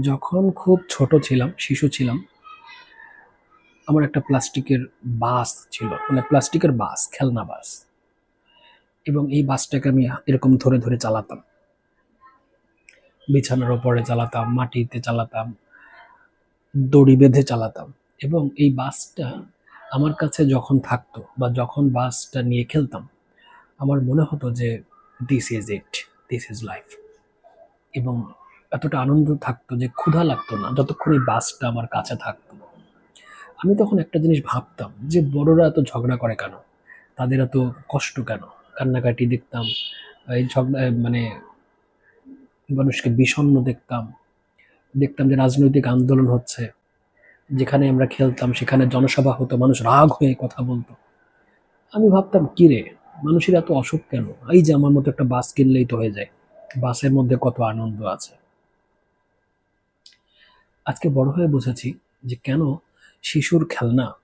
যখন খুব ছোট ছিলাম, শিশু ছিলাম, আমার একটা প্লাস্টিকের বাস ছিল মানে প্লাস্টিকের বাস, খেলনা বাস। এবং এই বাসটাকে আমি এরকম ধরে ধরে চালাতাম। বিছানার ওপরে চালাতাম, মাটিতে চালাতাম, দড়ি বেঁধে চালাতাম। এবং এই বাসটা আমার কাছে যখন থাকতো বা যখন বাসটা নিয়ে খেলতাম, আমার মনে হতো যে this is it this is life এবং এতটা আনন্দ থাকতো যে ক্ষুধা লাগতো না, যতক্ষণ এই বাসটা আমার কাছে থাকতো। আমি তখন একটা জিনিস ভাবতাম যে বড়রা এত ঝগড়া করে কেন? তাদের এত কষ্ট কেন? কান্নাকাটি দেখতাম, এই ঝগড়া মানে মানুষকে বিষণ্ণ দেখতাম। দেখতাম যে রাজনৈতিক আন্দোলন হচ্ছে, যেখানে আমরা খেলতাম, সেখানে জনসভা হতো, মানুষ রাগ হয়ে কথা বলতো। আমি ভাবতাম, কি রে, মানুষের এত অসুখ কেন? এই যে আমার মতো একটা বাস কিনলেই তো হয়ে যায়। বাসের মধ্যে কত আনন্দ আছে। আজকে বড় হয়ে বুঝেছি যে কেন শিশুর খেলনা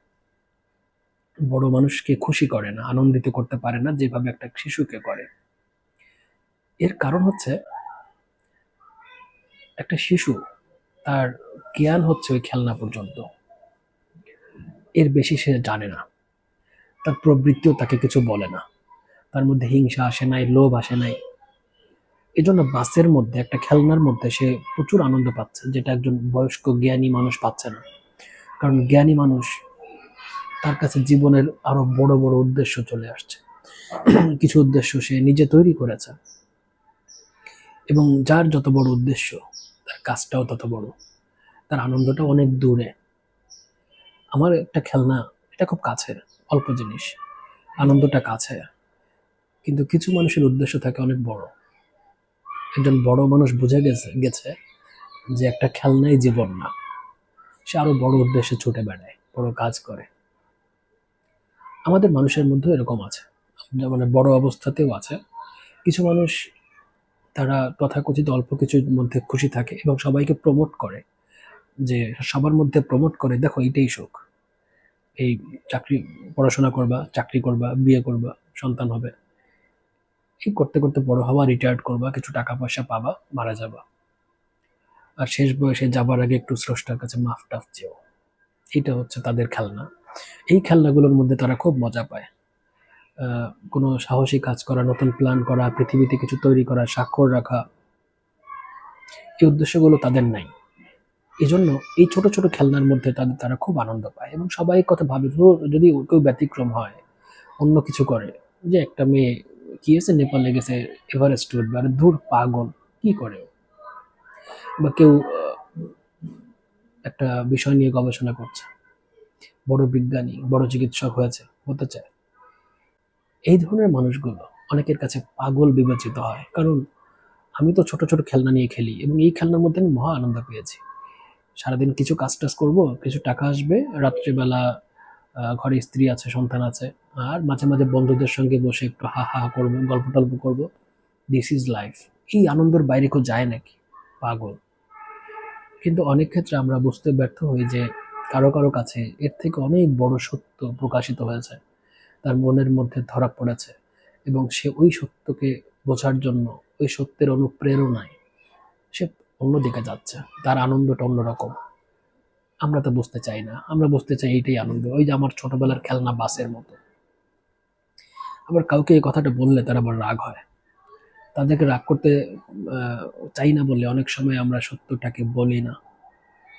বড় মানুষকে খুশি করে না, আনন্দিত করতে পারে না যেভাবে একটা শিশুকে করে। এর কারণ হচ্ছে একটা শিশু তার জ্ঞান হচ্ছে ওই খেলনা পর্যন্ত। এর বেশি সে জানে না। তার প্রবৃত্তিও তাকে কিছু বলে না। তার মধ্যে হিংসা আসে নাই, লোভ আসে নাই। এজন্য বাসের মধ্যে, একটা খেলনার মধ্যে সে প্রচুর আনন্দ পাচ্ছে, যেটা একজন বয়স্ক জ্ঞানী মানুষ পাচ্ছে না। কারণ জ্ঞানী মানুষ তার কাছে জীবনের আরও বড় বড় উদ্দেশ্য চলে আসছে। কিছু উদ্দেশ্য সে নিজে তৈরি করেছে। এবং যার যত বড় উদ্দেশ্য, তার কাজটাও তত বড়। তার আনন্দটা অনেক দূরে। আমার একটা খেলনা, এটা খুব কাছে, অল্প জিনিস। আনন্দটা কাছে। কিন্তু কিছু মানুষের উদ্দেশ্য থাকে অনেক বড়। একজন বড় মানুষ বুঝে গেছে গেছে যে একটা খেলনাই জীবন না। সে আরও বড় উদ্দেশ্যে ছুটে বেড়ায়, বড় কাজ করে। আমাদের মানুষের মধ্যেও এরকম আছে। যেমন বড় অবস্থাতেও আছে। কিছু মানুষ তারা তথাকথিত অল্প কিছুর মধ্যে খুশি থাকে এবং সবাইকে প্রমোট করে, যে সবার মধ্যে প্রমোট করে, দেখো এইটাই সুখ এই চাকরি, পড়াশোনা করবা, চাকরি করবা, বিয়ে করবা, সন্তান হবে। এই করতে করতে বড় হওয়া রিটায়ার্ড করবা, কিছু টাকা পয়সা পাবা, মারা যাবা। আর শেষ বয়সে যাবার আগে একটু স্রষ্টার কাছে মাফ টাফ চেও। এটা হচ্ছে তাদের খেলনা। এই খেলনাগুলোর মধ্যে তারা খুব মজা পায়। কোনো সাহসী কাজ করা, নতুন প্ল্যান করা, পৃথিবীতে কিছু তৈরি করা, স্বাক্ষর রাখা, এই উদ্দেশ্যগুলো তাদের নাই। এই জন্য এই ছোট ছোট খেলনার মধ্যে তাদের, তারা খুব আনন্দ পায় এবং সবাই কথা ভাবে যদি কেউ ব্যতিক্রম হয়, অন্য কিছু করে, যে একটা মেয়ে কি আছে নেপালে গেছে এভারেস্ট উঠবে আর পাগল, কি করে বা কেউ একটা বিষয় নিয়ে গবেষণা করছে। বড় বিজ্ঞানী, বড় চিকিৎসক হয়েছে, হতে চায়। এই ধরনের মানুষগুলো অনেকের কাছে পাগল বিবেচিত হয়। কারণ আমি তো ছোট ছোট খেলনা নিয়ে খেলি এবং এই খেলনার মধ্যে আমি মহা আনন্দ পেয়েছি। সারাদিন কিছু কাজ টাজ করব, কিছু টাকা আসবে, রাত্রিবেলা ঘরে স্ত্রী আছে, সন্তান আছে, আর মাঝে মাঝে বন্ধুদের সঙ্গে বসে একটু হা হা করব, গল্প টল্প করব। দিস ইজ লাইফ এই আনন্দের বাইরে কেউ যায় নাকি? পাগল। কিন্তু অনেক ক্ষেত্রে আমরা বুঝতে ব্যর্থ হই যে কারও কারও কাছে এর থেকে অনেক বড় সত্য প্রকাশিত হয়েছে। তার মনের মধ্যে ধরা পড়েছে এবং সে ওই সত্যকে বোঝার জন্য ওই সত্যের অনুপ্রেরণায় সে অন্যদিকে যাচ্ছে। তার আনন্দটা অন্যরকম। আমরা তো বুঝতে চাই না। আমরা বুঝতে চাই এইটাই আনন্দ। ওই যে আমার ছোটবেলার খেলনা বাসের মতো। আবার কাউকে এই কথাটা বললে তারা আবার রাগ হয়। তাদেরকে রাগ করতে চাই না বলে অনেক সময় আমরা সত্যটাকে বলি না।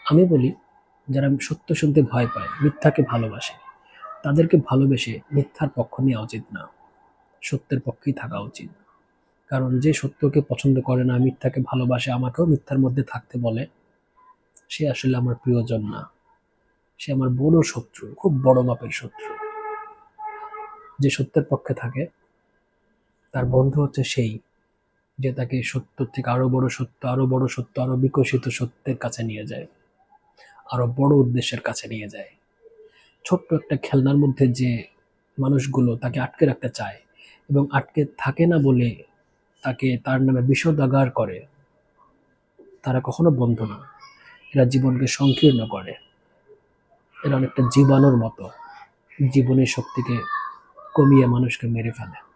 আমি বলি, যারা সত্য শুনতে ভয় পায়, মিথ্যাকে ভালোবাসে, তাদেরকে ভালোবেসে মিথ্যার পক্ষ নেওয়া উচিত না। সত্যের পক্ষেই থাকা উচিত। কারণ যে সত্যকে পছন্দ করে না, মিথ্যাকে ভালোবাসে, আমাকেও মিথ্যার মধ্যে থাকতে বলে। সে আসলে আমার প্রিয়জন না। সে আমার বড় শত্রু, খুব বড় মাপের শত্রু। যে সত্যের পক্ষে থাকে, তার বন্ধু হচ্ছে সেই, যে তাকে সত্য থেকে আরও বড় সত্য, আরও বড় সত্য, আরও বিকশিত সত্যের কাছে নিয়ে যায়, আরও বড় উদ্দেশ্যের কাছে নিয়ে যায়। ছোট্ট একটা খেলনার মধ্যে যে মানুষগুলো তাকে আটকে রাখতে চায় এবং আটকে থাকে না বলে তাকে তার নামে বিষোদাগার করে, তারা কখনো বন্ধু না। এরা জীবনকে সংকীর্ণ করে। এরা অনেকটা জীবাণুর মতো। জীবনের শক্তিকে কমিয়ে মানুষকে মেরে ফেলে।